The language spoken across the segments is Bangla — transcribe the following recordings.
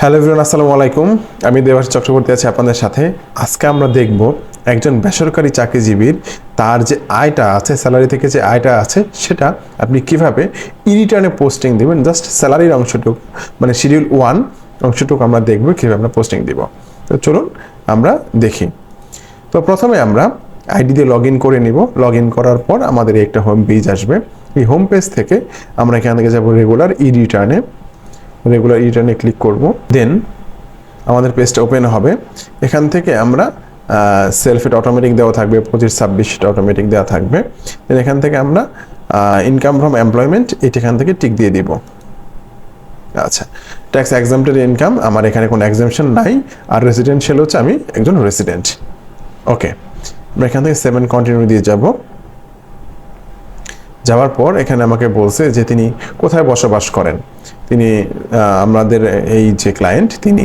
হ্যালো এভরিওয়ান, আসসালামু আলাইকুম। আমি দেবাস চক্রবর্তী আছি আপনাদের সাথে। আজকে আমরা দেখব একজন বেসরকারি চাকরিজীবীর তার যে আয়টা আছে স্যালারি থেকে যে আয়টা আছে, সেটা আপনি কীভাবে ই রিটার্নে পোস্টিং দেবেন জাস্ট স্যালারির অংশটুকু মানে শিডিউল ওয়ান অংশটুকু আমরা দেখব, কীভাবে আমরা পোস্টিং দিব। তো চলুন আমরা দেখি। তো প্রথমে আমরা আইডি দিয়ে লগ ইন করে নিব। লগ ইন করার পর আমাদের একটা হোম পেজ আসবে। এই হোম পেজ থেকে আমরা এখান থেকে যাব রেগুলার ই রিটার্নে রেগুলার রিটার্নে ক্লিক করব। দেন আমাদের পেজটা ওপেন হবে। এখান থেকে আমরা সেলফ এটা অটোমেটিক দেওয়া থাকবে, পঁচিশ ছাব্বিশটা অটোমেটিক দেওয়া থাকবে। দেন এখান থেকে আমরা ইনকাম ফ্রম এমপ্লয়মেন্ট এটা এখান থেকে টিক দিয়ে দিব। আচ্ছা ট্যাক্স এক্সামটেড ইনকাম আমার এখানে কোনো এক্সামশন নাই। আর রেসিডেন্সিয়াল হচ্ছে আমি একজন রেসিডেন্ট ওকে আমরা এখান থেকে সেভেন কন্টিনিউ দিয়ে যাব। যাওয়ার পর এখানে আমাকে বলছে যে তিনি কোথায় বসবাস করেন। তিনি আমাদের এই যে ক্লায়েন্ট তিনি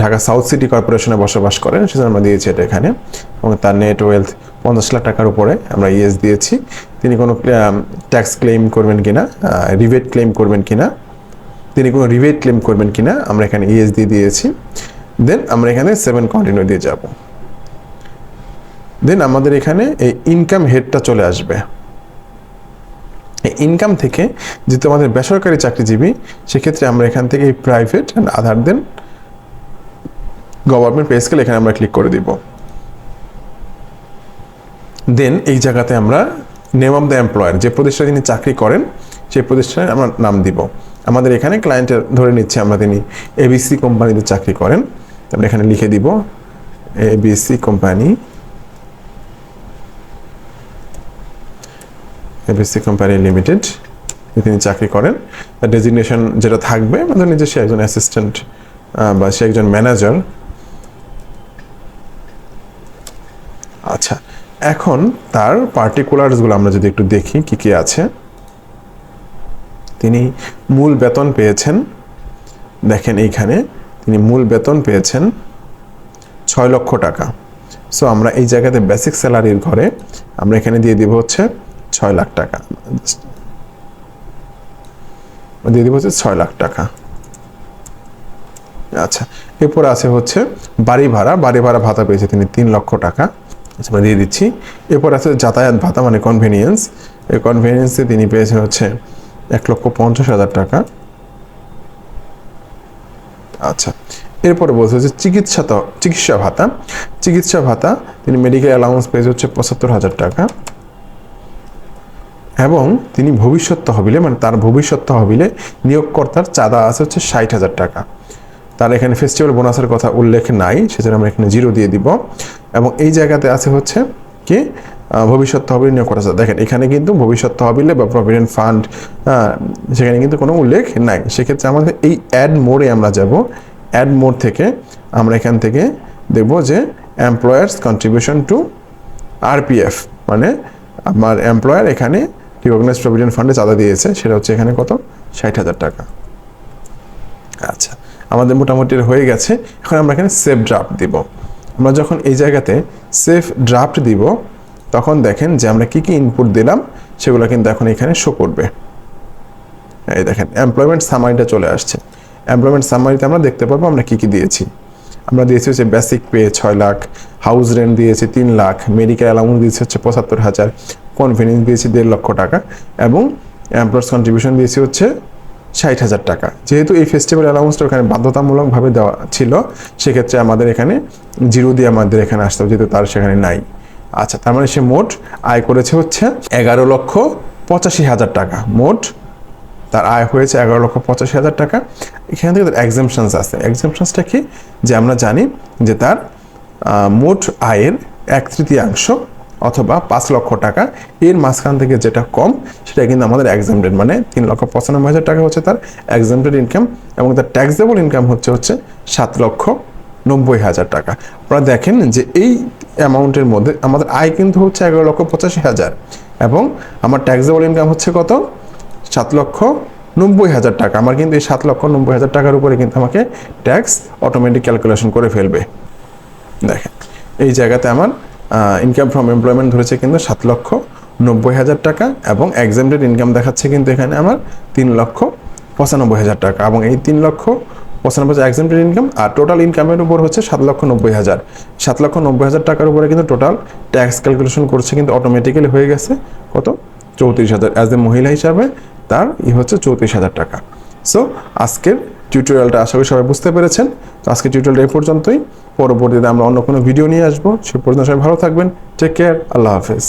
ঢাকা সাউথ সিটি কর্পোরেশনে বসবাস করেন। সেজন্য আমরা দিয়েছি এটা এখানে। এবং তার নেট ওয়েলথ পঞ্চাশ লাখ টাকার উপরে আমরা ইয়েস দিয়েছি। তিনি কোনো ট্যাক্স ক্লেম করবেন কিনা রিভেট ক্লেম করবেন কিনা, তিনি কোনো রিভেট ক্লেম করবেন কিনা, আমরা এখানে ইএস দিয়ে দিয়েছি। দেন আমরা এখানে সেভেন কন্টিনিউ দিয়ে যাব। দেন আমাদের এখানে এই ইনকাম হেডটা চলে আসবে। এই ইনকাম থেকে যেহেতু আমাদের বেসরকারি চাকরিজীবী, সেক্ষেত্রে আমরা এখান থেকে এই private and other than government pay scale এখানে আমরা ক্লিক করে দিব। দেন এই জায়গাতে আমরা নেম অফ দ্য এমপ্লয়ার যে প্রতিষ্ঠানে তিনি চাকরি করেন, সেই প্রতিষ্ঠানের আমরা নাম দিব। আমাদের এখানে ক্লায়েন্টের ধরে নিচ্ছে আমরা তিনি এবিসি কোম্পানিতে চাকরি করেন। আমরা এখানে লিখে দিব ABC company ABC company limited তিনি চাকরি করেন। তার ডেজিগনেশন যেটা থাকবে আমাদের নিজে সে একজন অ্যাসিস্ট্যান্ট বা সে একজন ম্যানেজার আচ্ছা এখন তার পার্টিকুলার্সগুলো আমরা যদি একটু দেখি, কি কি আছে। তিনি মূল বেতন পেয়েছেন, দেখেন এইখানে, তিনি মূল বেতন পেয়েছেন ছয় লক্ষ টাকা। সো আমরা এই জায়গাতে বেসিক স্যালারির ঘরে, আমরা এখানে দিয়ে দিব হচ্ছে ছয় লাখ টাকা। দিয়ে দিব হচ্ছে ছয় লাখ টাকা। আচ্ছা এরপর আছে হচ্ছে বাড়ি ভাড়া। বাড়ি ভাড়া ভাতা পেয়েছে তিনি তিন লক্ষ টাকা। আচ্ছা আমরা দিয়ে দিচ্ছি। এরপর আছে যাতায়াত ভাতা মানে কনভেনিয়েন্স এই কনভেনিয়েন্সে তিনি পেয়েছেন হচ্ছে এক লক্ষ পঞ্চাশ হাজার টাকা। আচ্ছা এরপরে বলছে হচ্ছে চিকিৎসা চিকিৎসা ভাতা। চিকিৎসা ভাতা, তিনি মেডিকেল অ্যালাউন্স পেয়েছে হচ্ছে পঁচাত্তর হাজার টাকা। এবং তিনি ভবিষ্যৎ তহবিলে মানে তার ভবিষ্যৎ তহবিলে নিয়োগকর্তার চাঁদা আছে হচ্ছে ষাট হাজার টাকা। তার এখানে ফেস্টিভ্যাল বোনাসের কথা উল্লেখ নাই, সেজন্য আমরা এখানে জিরো দিয়ে দিব। এবং এই জায়গাতে আছে হচ্ছে কি ভবিষ্যৎ তহবিল নিয়োগ করা দেখেন, এখানে কিন্তু ভবিষ্যৎ তহবিলে বা প্রভিডেন্ট ফান্ড সেখানে কিন্তু কোনো উল্লেখ নাই। সেক্ষেত্রে আমাদের এই অ্যাড মোড়ে আমরা যাব। অ্যাড মোড থেকে আমরা এখান থেকে দেখব যে এমপ্লয়ার্স কন্ট্রিবিউশন টু আরপিএফ মানে আমার এমপ্লয়ার এখানে রিকগনাইজ প্রভিডেন্ট ফান্ডে চাঁদা দিয়েছে, সেটা হচ্ছে এখানে কত? ষাট হাজার টাকা। আচ্ছা আমাদের মোটামুটি হয়ে গেছে। এখন আমরা এখানে সেফ ড্রাফট দিব। আমরা যখন এই জায়গাতে সেফ ড্রাফট দিব, তখন দেখেন যে আমরা কি কি ইনপুট দিলাম, সেগুলো কিন্তু এখন এখানে শো করবে। এই দেখেন এমপ্লয়মেন্ট সামারিটা চলে আসছে। এমপ্লয়মেন্ট সামারিতে আমরা দেখতে পারব আমরা কি কি দিয়েছি। আমরা দিয়েছি হচ্ছে বেসিক পে ছয় লাখ হাউস রেন্ট দিয়েছি তিন লাখ মেডিকেল অ্যালাউন্স দিয়েছি হচ্ছে পঁচাত্তর হাজার কনভেনিয়েন্স দিয়েছি দেড় লক্ষ টাকা এবং এমপ্লয়ার্স কন্ট্রিবিউশন দিয়েছি হচ্ছে ষাট হাজার টাকা। যেহেতু এই ফেস্টিভ্যাল অ্যালাউন্সটা ওখানে বাধ্যতামূলকভাবে দেওয়া ছিল, সেক্ষেত্রে আমাদের এখানে জিরো দিয়ে আমাদের এখানে আসতে হবে, যেহেতু তার সেখানে নাই। আচ্ছা তার মানে সে মোট আয় করেছে হচ্ছে এগারো লক্ষ পঁচাশি হাজার টাকা। মোট তার আয় হয়েছে এগারো লক্ষ পঁচাশি হাজার টাকা। এখান থেকে তার এক্সামশনস আছে এক্সামশনসটা কি? যে আমরা জানি যে তার মোট আয়ের এক তৃতীয়াংশ অথবা পাঁচ লক্ষ টাকা। এর মাঝখান থেকে যেটা কম, সেটা কিন্তু আমাদের এক্সামটেড মানে তিন লক্ষ পঁচানব্বই হাজার টাকা হচ্ছে তার এক্সামটেড ইনকাম এবং তার ট্যাক্সেবল ইনকাম হচ্ছে হচ্ছে সাত লক্ষ নব্বই হাজার টাকা। আপনারা দেখেন যে এই অ্যামাউন্টের মধ্যে আমাদের আয় কিন্তু হচ্ছে এগারো লক্ষ পঁচাশি হাজার এবং আমার ট্যাক্সেবল ইনকাম হচ্ছে কত? সাত লক্ষ নব্বই হাজার টাকা। আমার কিন্তু এই সাত লক্ষ নব্বই হাজার টাকার উপরে কিন্তু আমাকে ট্যাক্স অটোমেটিক ক্যালকুলেশন করে ফেলবে। দেখেন, এই জায়গাতে আমার ইনকাম ফ্রম এমপ্লয়মেন্ট ধরেছে কিন্তু সাত লক্ষ নব্বই হাজার টাকা এবং এক্সামটেড ইনকাম দেখাচ্ছে কিন্তু এখানে আমার তিন লক্ষ পঁচানব্বই হাজার টাকা এবং এই তিন লক্ষ পঁচানব্বই হাজার এক্সামটেড ইনকাম আর টোটাল ইনকামের উপর হচ্ছে সাত লক্ষ নব্বই হাজার। সাত লক্ষ নব্বই হাজার টাকার উপরে কিন্তু টোটাল ট্যাক্স ক্যালকুলেশন করছে কিন্তু অটোমেটিক্যালি হয়ে গেছে কত? চৌত্রিশ হাজার। অ্যাজ এ মহিলা হিসাবে তার ই হচ্ছে চৌত্রিশ হাজার টাকা। সো আজকের টিউটোরিয়ালটা আশা করি সবাই বুঝতে পেরেছেন। তো আজকের টিউটোরিয়ালটা এই পর্যন্তই। পরবর্তীতে আমরা অন্য কোনো ভিডিও নিয়ে আসব। সে পর্যন্ত সবাই ভালো থাকবেন। টেক কেয়ার আল্লাহ হাফেজ।